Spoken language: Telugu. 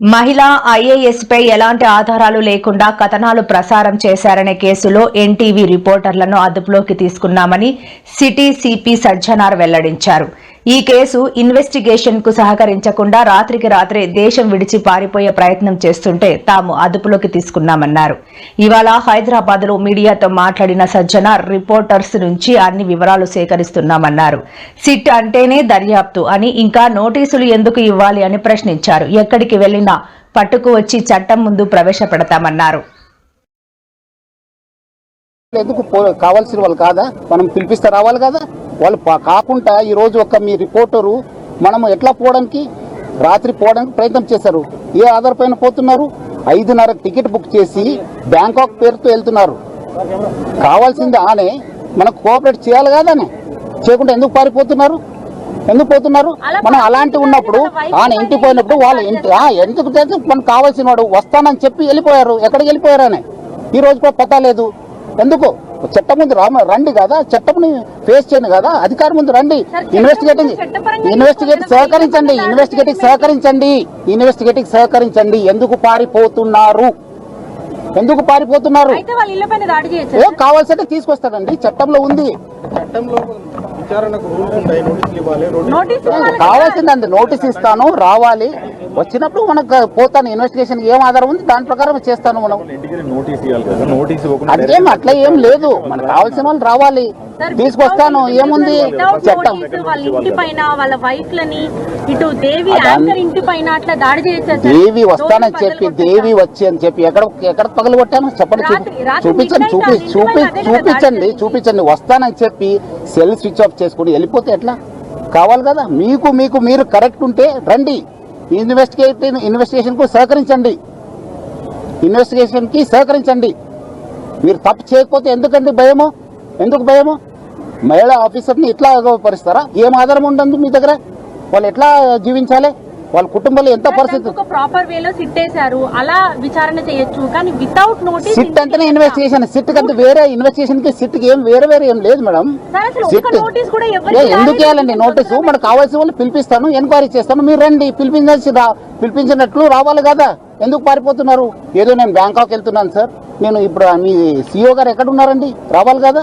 మహిళా ఐఏఎస్పై ఎలాంటి ఆధారాలు లేకుండా కథనాలు ప్రసారం చేశారనే కేసులో ఎన్టీవీ రిపోర్టర్లను అదుపులోకి తీసుకున్నామని సిటీ సిపి సజ్జనార్ వెల్లడించారు. ఈ కేసు ఇన్వెస్టిగేషన్కు సహకరించకుండా రాత్రికి రాత్రే దేశం విడిచి పారిపోయే ప్రయత్నం చేస్తుంటే తాము అదుపులోకి తీసుకున్నామన్నారు. ఇవాళ హైదరాబాద్లో మీడియాతో మాట్లాడిన సజ్జనార్ రిపోర్టర్స్ నుంచి అన్ని వివరాలు సేకరిస్తున్నామన్నారు. సిట్ అంటేనే దర్యాప్తు అని ఇంకా నోటీసులు ఎందుకు ఇవ్వాలి అని ప్రశ్నించారు. ఎక్కడికి వెళ్ళినా పట్టుకు వచ్చి చట్టం ముందు ప్రవేశపెడతామన్నారు. ఎందుకు కావాల్సిన వాళ్ళు కాదా? మనం పిలిపిస్తే రావాలి కదా? వాళ్ళు కాకుండా ఈ రోజు ఒక మీ రిపోర్టరు మనం ఎట్లా పోవడానికి రాత్రి పోవడానికి ప్రయత్నం చేశారు. ఏ ఆధార్ పైన పోతున్నారు? ఐదున్నర టికెట్ బుక్ చేసి బ్యాంకాక్ పేరుతో వెళ్తున్నారు. కావాల్సింది ఆనే మనకు కోఆపరేట్ చేయాలి కాదానే. చేయకుండా ఎందుకు పారిపోతున్నారు? ఎందుకు పోతున్నారు? మనం అలాంటి ఉన్నప్పుడు ఆయన ఇంటికి పోయినప్పుడు వాళ్ళు ఇంటి ఎందుకు మనకు కావాల్సిన వాడు వస్తానని చెప్పి వెళ్ళిపోయారు. ఎక్కడికి వెళ్ళిపోయారు అని ఈ రోజు కూడా పతా లేదు. ఎందుకు? చట్టం ముందు రామ రండి కదా చట్టంని ఫేస్ చేయండి కదా అధికారం ముందు రండి. ఇన్వెస్టిగేటింగ్ ఇన్వెస్టిగేట్ సహకరించండి ఇన్వెస్టిగేటింగ్ సహకరించండి ఇన్వెస్టిగేటింగ్ సహకరించండి. ఎందుకు పారిపోతున్నారు? ఎందుకు పారిపోతున్నారు? అయితే వాళ్ళ ఇళ్ళ పైన దాడి చేయొచ్చు ఏం కావాల్సింటే తీసుకొస్తారండి? చట్టంలో ఉంది. కావాల్సిందండి నోటీస్ ఇస్తాను రావాలి. వచ్చినప్పుడు మనకు పోతాను ఇన్వెస్టిగేషన్ ఏం ఆధారం ఉంది? దాని ప్రకారం చేస్తాను మనం. అదేం అట్లా ఏం లేదు. మనకు కావాల్సిన వాళ్ళు రావాలి. తీసుకొస్తాను. ఏముంది? చట్టం వాళ్ళ ఇంటి పైన వాళ్ళ వైఫ్ లని ఇటు దేవి ఇంటి పైన అట్లా దాడి చేయొచ్చు సార్. దేవి వస్తానని చెప్పి దేవి? వచ్చి అని చెప్పి ఎక్కడ ఎక్కడ పగలు కొట్టాను? చెప్పండి చూపించండి చూపి చూపి చూపించండి చూపించండి. వస్తానని చెప్పి సెల్ స్విచ్ ఆఫ్ చేసుకుని వెళ్ళిపోతే ఎట్లా? కావాలి కదా? మీకు మీకు మీరు కరెక్ట్ ఉంటే రండి. ఇన్వెస్టిగేట్ ఇన్వెస్టిగేషన్కు సహకరించండి. ఇన్వెస్టిగేషన్కి సహకరించండి. మీరు తప్పు చేయకపోతే ఎందుకండి భయము? ఎందుకు భయము? మహిళా ఆఫీసర్ని ఇట్లా పరిస్తారా ఏం ఆధారం ఉండదు మీ దగ్గర? వాళ్ళు ఎట్లా జీవించాలి? వాళ్ళ కుటుంబంలో ఎంత పరిస్థితి? ప్రాపర్ వేలో సిట్టేశారు అలా విచారణ చేయొచ్చు కానీ వితౌట్ నోటీస్ సిట్ అంటేనే ఇన్వెస్టిగేషన్ సిట్ కంటే వేరే ఇన్వెస్టిగేషన్కి సిట్ ఏం వేరే వేరే ఏం లేదు మేడం. సిట్ ఎందుకు. వేయాలండి నోటీసు మనకు కావాల్సిన వాళ్ళు పిలిపిస్తాను ఎంక్వైరీ చేస్తాను మీరు రండి. పిలిపించాల్సి పిలిపించినట్లు రావాలి కదా. ఎందుకు పారిపోతున్నారు? ఏదో నేను బ్యాంకాక్ వెళ్తున్నాను సార్ నేను ఇప్పుడు మీ సిఇఓ గారు ఎక్కడ ఉన్నారండి? రావాలి కదా.